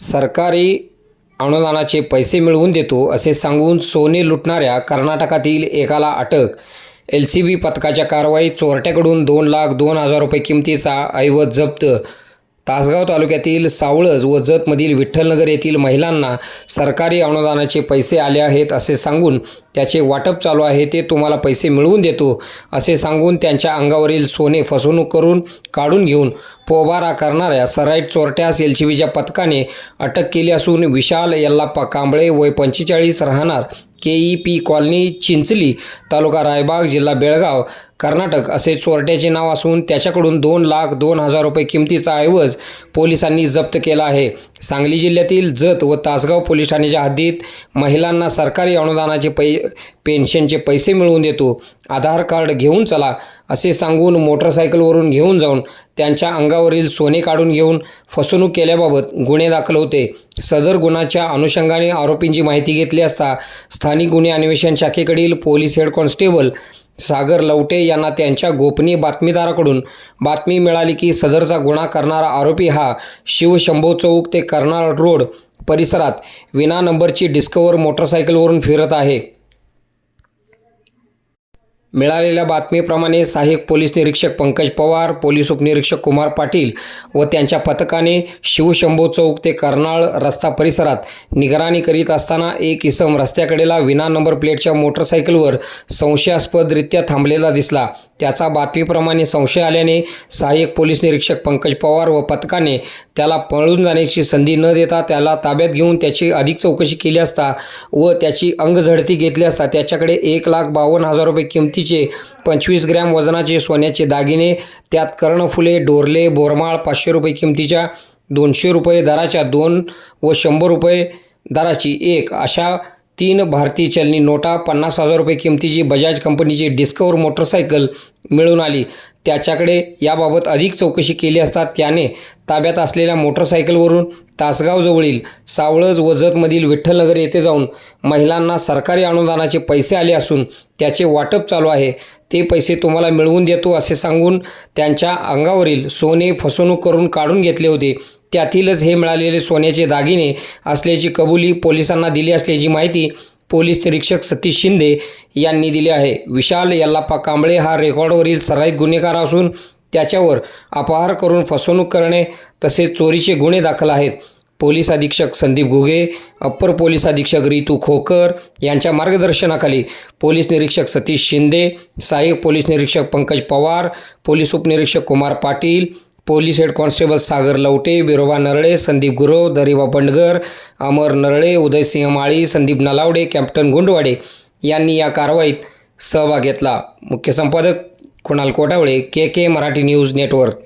सरकारी अनुदानाचे पैसे मिळवून देतो असे सांगून सोने लुटणाऱ्या कर्नाटकातील एकाला अटक. एल सी बी पथकाच्या कारवाईत चोरट्याकडून दोन लाख दोन हजार रुपये किमतीचा ऐवज जप्त तासगाव तालुक्यातील सावळज व जतमधील विठ्ठलनगर येथील महिलांना सरकारी अनुदानाचे पैसे आले आहेत असे सांगून त्याचे वाटप चालू आहे ते तुम्हाला पैसे मिळवून देतो असे सांगून त्यांच्या अंगावरील सोने फसवणूक करून काढून घेऊन पोबारा करणाऱ्या सराईट चोरट्यास एल सी बीच्या पथकाने अटक केली असून विशाल यल्लाप्पा कांबळे वय पंचेचाळीस राहणार K E P colony Chinchali तालुका रायबाग जिल्हा बेळगाव कर्नाटक असे चोरट्याचे नाव असून त्याच्याकडून दोन लाख दोन हजार रुपये किमतीचा ऐवज पोलिसांनी जप्त केला आहे. सांगली जिल्ह्यातील जत व तासगाव पोलीस ठाण्याच्या हद्दीत महिलांना सरकारी अनुदानाचे पै पेन्शनचे पैसे मिळवून देतो. आधार कार्ड घेऊन चला असे सांगून मोटरसायकलवरून घेऊन जाऊन त्यांच्या अंगावरील सोने काढून घेऊन फसवणूक केल्याबाबत गुन्हे दाखल होते. सदर गुन्ह्याच्या अनुषंगाने आरोपींची माहिती घेतली असता स्थानिक गुन्हे अन्वेषण शाखेकडील police head constable Sagar Lavate यांना त्यांच्या गोपनीय बातमीदाराकडून बातमी मिळाली की सदरचा गुन्हा करणारा आरोपी हा शिवशंभो चौक ते कर्नाळ रोड परिसरात विना नंबरची डिस्कवर मोटरसायकलवरून फिरत आहे. मिळालेल्या बातमीप्रमाणे सहाय्यक पोलीस निरीक्षक पंकज पवार पोलीस उपनिरीक्षक कुमार पाटील व त्यांच्या पथकाने शिवशंभो चौक ते कर्नाळ रस्ता परिसरात निगराणी करीत असताना एक इसम रस्त्याकडेला विना नंबर प्लेटच्या मोटरसायकलवर संशयास्पदरित्या थांबलेला दिसला. त्याचा बातमीप्रमाणे संशय आल्याने सहाय्यक पोलीस निरीक्षक पंकज पवार व पथकाने त्याला पळून जाण्याची संधी न देता त्याला ताब्यात घेऊन त्याची अधिक चौकशी केली असता व त्याची अंगझडती घेतली असता त्याच्याकडे एक लाख बावन्न हजार रुपये किमती किमतीचे पंचवीस ग्रॅम वजनाचे सोन्याचे दागिने त्यात कर्णफुले डोरले बोरमाळ पाचशे रुपये किमतीच्या दोनशे रुपये दराच्या दोन व शंभर रुपये दराची एक. अशा तीन भारतीय चलनी नोटा पन्नास हजार रुपये किमतीची बजाज कंपनीची डिस्कवर मोटरसायकल मिळून आली. त्याच्याकडे याबाबत अधिक चौकशी केली असता त्याने ताब्यात असलेल्या मोटरसायकलवरून तासगावजवळील सावळज व जतमधील विठ्ठलनगर येथे जाऊन महिलांना सरकारी अनुदानाचे पैसे आले असून त्याचे वाटप चालू आहे. ते पैसे तुम्हाला मिळवून देतो असे सांगून त्यांच्या अंगावरील सोने फसवणूक करून काढून घेतले होते. त्यातीलच हे मिळालेले सोन्याचे दागिने असल्याची कबुली पोलिसांना दिली असल्याची माहिती पोलीस निरीक्षक सतीश शिंदे यांनी दिली आहे. विशाल यल्लाप्पा कांबळे हा रेकॉर्डवरील सराईत गुन्हेगार असून त्याच्यावर अपहार करून फसवणूक करणे तसेच चोरीचे गुन्हे दाखल आहेत. पोलीस अधीक्षक संदीप घुगे अप्पर पोलीस अधीक्षक रितू खोकर यांच्या मार्गदर्शनाखाली पोलीस निरीक्षक सतीश शिंदे सहाय्यक पोलीस निरीक्षक पंकज पवार पोलीस उपनिरीक्षक Kumar Patil police head constable Sagar Lavate Biroba Narale Sandeep Gurav Dariba Bandgar Amar Narale Udaysinh Mali Sandeep Nalawade captain Gundwade यांनी या कारवाईत सहभाग घेतला. मुख्य संपादक Kunal Kotawale K K Marathi news network.